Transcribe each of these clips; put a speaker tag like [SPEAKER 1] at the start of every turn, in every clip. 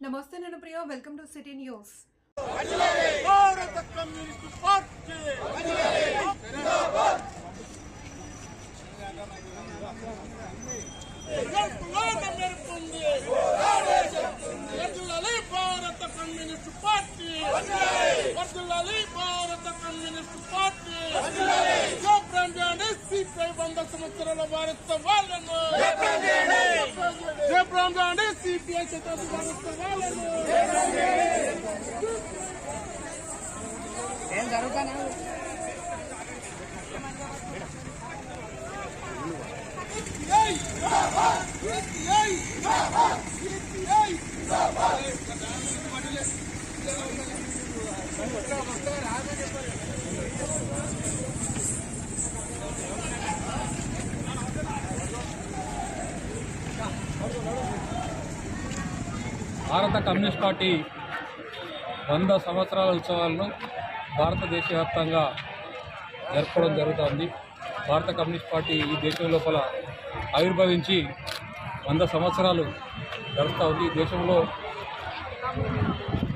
[SPEAKER 1] నమస్తే నేను Priya welcome to city news
[SPEAKER 2] భారత కమ్యూనిస్ట్ పార్టీ. భారత కమ్యూనిస్ట్ పార్టీ. భారత కమ్యూనిస్ట్ పార్టీ సిపిఐ వంద సంవత్సరాల వారసత్వాలను జయప్రజాని సిపిఐ శతాబ్ది వారసత్వాలను
[SPEAKER 3] భారత కమ్యూనిస్ట్ పార్టీ వంద సంవత్సరాల ఉత్సవాలను భారతదేశ వ్యాప్తంగా జరపడం జరుగుతుంది. భారత కమ్యూనిస్ట్ పార్టీ ఈ దేశం లోపల ఆవిర్భవించి వంద సంవత్సరాలు గడుస్తూ ఉంది. ఈ దేశంలో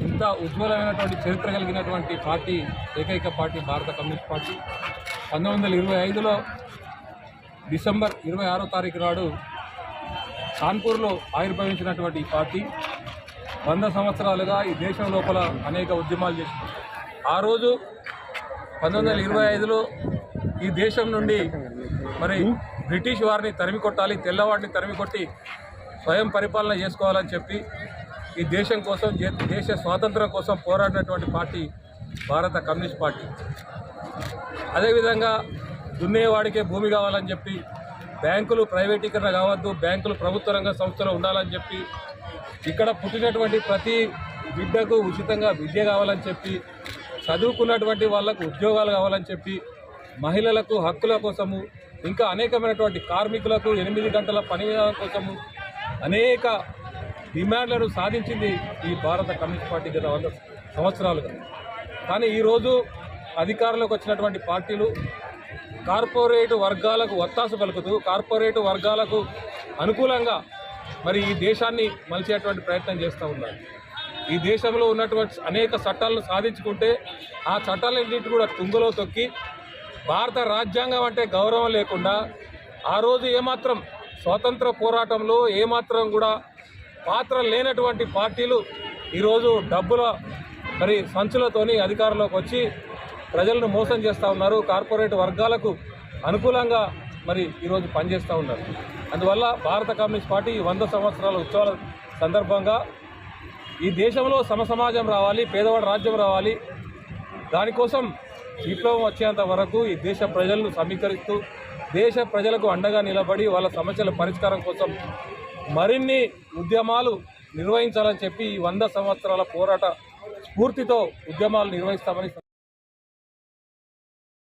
[SPEAKER 3] ఇంత ఉజ్వలమైనటువంటి చరిత్ర కలిగినటువంటి పార్టీ ఏకైక పార్టీ భారత కమ్యూనిస్ట్ పార్టీ. పంతొమ్మిది వందల ఇరవై ఐదులో డిసెంబర్ ఇరవై ఆరో తారీఖు నాడు కాన్పూర్లో ఆవిర్భవించినటువంటి ఈ పార్టీ. వంద సంవత్సరాలుగా ఈ దేశం లోపల అనేక ఉద్యమాలు చేసింది. ఆ రోజు పంతొమ్మిది వందల ఇరవై ఐదులో ఈ దేశం నుండి మరి బ్రిటిష్ వారిని తరిమి కొట్టాలి తెల్లవాడిని తరిమి కొట్టి స్వయం పరిపాలన చేసుకోవాలని చెప్పి ఈ దేశం కోసం దేశ స్వాతంత్రం కోసం పోరాడినటువంటి పార్టీ భారత కమ్యూనిస్ట్ పార్టీ. అదేవిధంగా దున్నేవాడికే భూమి కావాలని చెప్పి బ్యాంకులు ప్రైవేటీకరణ కావద్దు బ్యాంకులు ప్రభుత్వ రంగ సంస్థలు ఉండాలని చెప్పి ఇక్కడ పుట్టినటువంటి ప్రతి బిడ్డకు ఉచితంగా విద్య కావాలని చెప్పి చదువుకున్నటువంటి వాళ్ళకు ఉద్యోగాలు కావాలని చెప్పి మహిళలకు హక్కుల కోసము ఇంకా అనేకమైనటువంటి కార్మికులకు ఎనిమిది గంటల పని కోసము అనేక డిమాండ్లను సాధించింది ఈ భారత కమ్యూనిస్ట్ పార్టీ గత వంద సంవత్సరాలుగా. కానీ ఈరోజు అధికారంలోకి వచ్చినటువంటి పార్టీలు కార్పొరేట్ వర్గాలకు ఒత్తాసు పలుకుతూ కార్పొరేట్ వర్గాలకు అనుకూలంగా మరి ఈ దేశాన్ని మలిచేటువంటి ప్రయత్నం చేస్తూ ఉన్నారు. ఈ దేశంలో ఉన్నటువంటి అనేక చట్టాలను సాధించుకుంటే ఆ చట్టాలన్నింటి కూడా తుంగలో తొక్కి భారత రాజ్యాంగం అంటే గౌరవం లేకుండా ఆ రోజు ఏమాత్రం స్వాతంత్ర పోరాటంలో ఏమాత్రం కూడా పాత్ర లేనటువంటి పార్టీలు ఈరోజు డబ్బుల మరి సంచులతోని అధికారంలోకి వచ్చి ప్రజలను మోసం చేస్తూ ఉన్నారు. కార్పొరేట్ వర్గాలకు అనుకూలంగా మరి ఈరోజు పనిచేస్తూ ఉన్నారు. అందువల్ల భారత కమ్యూనిస్ట్ పార్టీ ఈ వంద సంవత్సరాల ఉత్సవాల సందర్భంగా ఈ దేశంలో సమసమాజం రావాలి పేదవాడి రాజ్యం రావాలి. దానికోసం విప్లవం వచ్చేంత వరకు ఈ దేశ ప్రజలను సమీకరిస్తూ దేశ ప్రజలకు అండగా నిలబడి వాళ్ళ సమస్యల పరిష్కారం కోసం మరిన్ని ఉద్యమాలు నిర్వహించాలని చెప్పి ఈ వంద సంవత్సరాల పోరాట స్ఫూర్తితో ఉద్యమాలు నిర్వహిస్తామని